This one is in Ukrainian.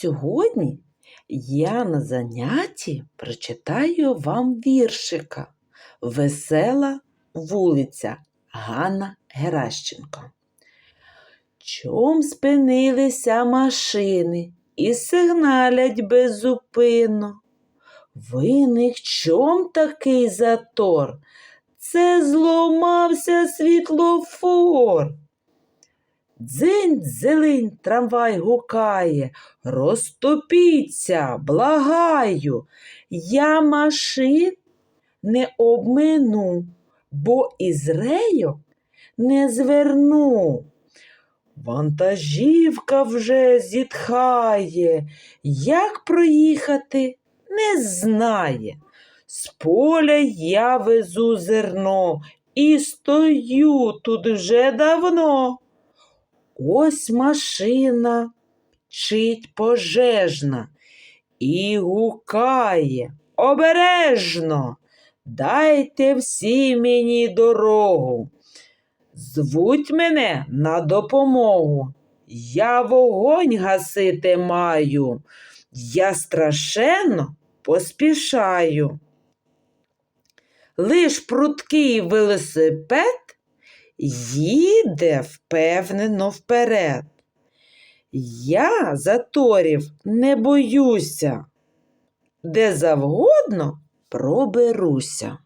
Сьогодні я на занятті прочитаю вам віршика Весела вулиця Ганна Геращенко. Чом спинилися машини і сигналять беззупинно? Виник чом такий затор? Це зломався світлофор. Дзинь, зелень, трамвай гукає, розтопіться, благаю, я машин не обмину, бо із рейок не зверну. Вантажівка вже зітхає, як проїхати не знає. З поля я везу зерно і стою тут вже давно. Ось машина чить пожежна і гукає обережно. Дайте всі мені дорогу. Звуть мене на допомогу. Я вогонь гасити маю. Я страшенно поспішаю. Лиш пруткий велосипед їде впевнено вперед. Я заторів не боюся, де завгодно проберуся.